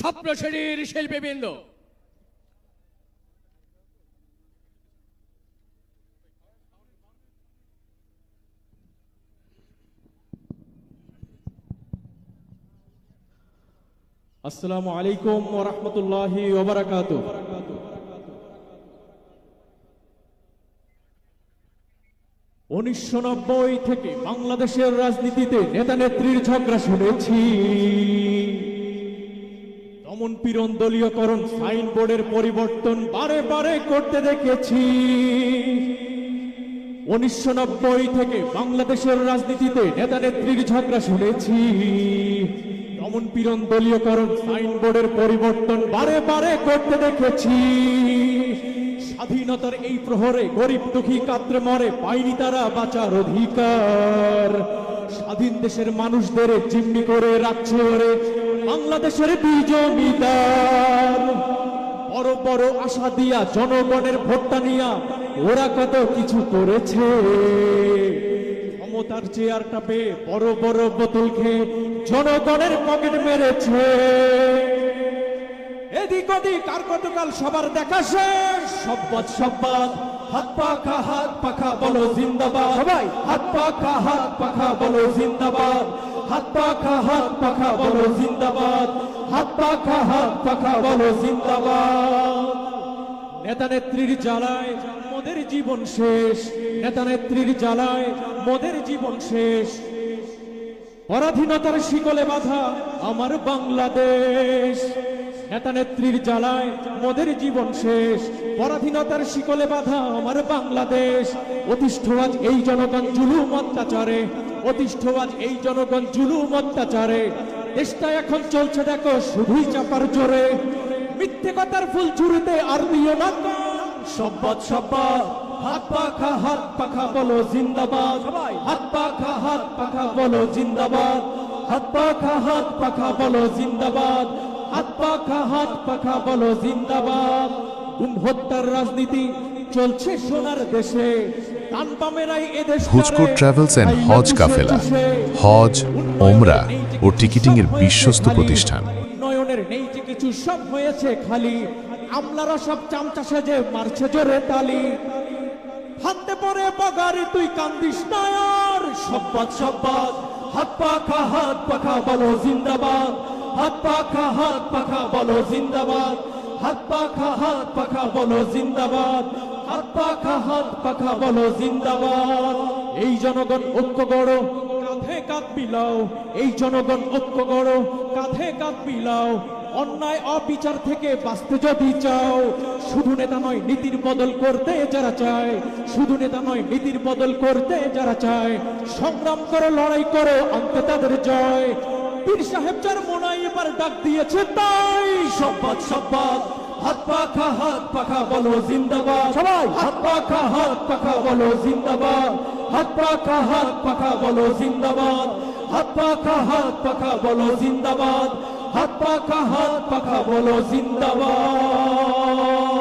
স্বপ্নশ্রেণীর শিল্পীবৃন্দ। আসসালামু আলাইকুম ওয়া রাহমাতুল্লাহি উনিশশো নব্বই থেকে বাংলাদেশের রাজনীতিতে নেতা নেত্রীর ঝগড়া শুনেছি। দমন পীড়ন দলীয়করণ সাইনবোর্ডের পরিবর্তন বারে বারে করতে দেখেছি। উনিশশো নব্বই থেকে বাংলাদেশের রাজনীতিতে নেতা নেত্রীর ঝগড়া শুনেছি। দমন পীড়ন দলীয়করণ সাইনবোর্ডের পরিবর্তন বারে বারে করতে দেখেছি। স্বাধীনতার এই প্রহরে গরিব দুঃখী কাত্রে মরে পায়নি তারা বাঁচার অধিকার। স্বাধীন দেশের মানুষদের জিম্মি করে রাখছে ওরে বাংলাদেশের বিজমিদার বড় বড় আশা দিয়া জনগণের ভোটটা নিয়া ওরা কত কিছু করেছে। ক্ষমতার চেয়ারটা পেয়ে বড় বড় বোতল খেয়ে জনগণের পকেট মেরেছে। এদিক ওদিক আর কতকাল সবার দেখা শেষ। সব্বাদ সব্বাদ হাত পাখা হাত পাখা বলো জিন্দাবাদ। সবাই। হাত পাখা হাত পাখা বলো জিন্দাবাদ। হাত পাখা হাত পাখা বলো জিন্দাবাদ। হাত পাখা হাত পাখা বলো জিন্দাবাদ। নেতা নেত্রীর জ্বালায় মোদের জীবন শেষ। নেতা নেত্রীর জ্বালায় মোদের জীবন শেষ। পরাধীনতার শিকলে বাধা আমার বাংলাদেশ। নেতা নেত্রীর জ্বালায় মোদের জীবন শেষ। পরাধীনতার শিকলে বাধা আমার বাংলাদেশ। অতিষ্ঠ এই জনগণ জুলুম অত্যাচারে। অতিষ্ঠ এই জনগণ জুলুম অত্যাচারে। দেশটা এখন চলছে দেখো শুধুই চাপার জোরে। মিথ্যে কথার ফুল ঝুড়িতে আর দিও না কান। সব্বাদ সব্বাদ হাত পাখা হাত পাখা বলো জিন্দাবাদ। হাত পাখা হাত পাখা বলো জিন্দাবাদ। হাত পাখা হাত পাখা বলো জিন্দাবাদ। হাত পাখা হাত পাখা বলো জিন্দাবাদ। গুম হত্যার রাজনীতি চলছে সোনার দেশে। হুজকো ট্রাভেলস অ্যান্ড হজ কাফেলা। হজ ওমরা ও টিকিটিংয়ের বিশ্বস্ত প্রতিষ্ঠান। নয়নের নেই যে কিছু সব হয়েছে খালি। আমলারা সব চামচা সেজে মারছে জোরে তালি। হাতে পরে বগারে তুই কান্দিস নয়র সব্বাদ সব্বাদ হাত পাখা হাত পাখা বলো জিন্দাবাদ। হাত পাখা হাত পাখা, বলো জিন্দাবাদ। হাত পাখা হাত পাখা, বলো জিন্দাবাদ। হাত পাখা হাত পাখা, বলো জিন্দাবাদ। এই জনগণ ঐক্য গড়ো, কাঁধে কাঁধ মিলাও। এই জনগণ ঐক্য গড়ো, কাঁধে কাঁধ মিলাও। অন্যায়, অবিচার থেকে বাঁচতে যদি চাও, শুধু নেতা নয়, নীতির বদল করতে যারা চায়, শুধু নেতা নয়, নীতির বদল করতে যারা চায়, সংগ্রাম করো, লড়াই করো অন্তে তাদের জয়। পীর সাহেব যার মোনাই এবার ডাক দিয়েছে তাই সব্বাদ সব্বাদ হাত পাখা হাত পাখা বলো জিন্দাবাদ। সবাই। হাত পাখা হাত পাখা বলো জিন্দাবাদ। হাত পাখা হাত পাখা বলো জিন্দাবাদ। হাত পাখা হাত পাখা বলো জিন্দাবাদ। হাত পাখা হাত পাখা বলো জিন্দাবাদ।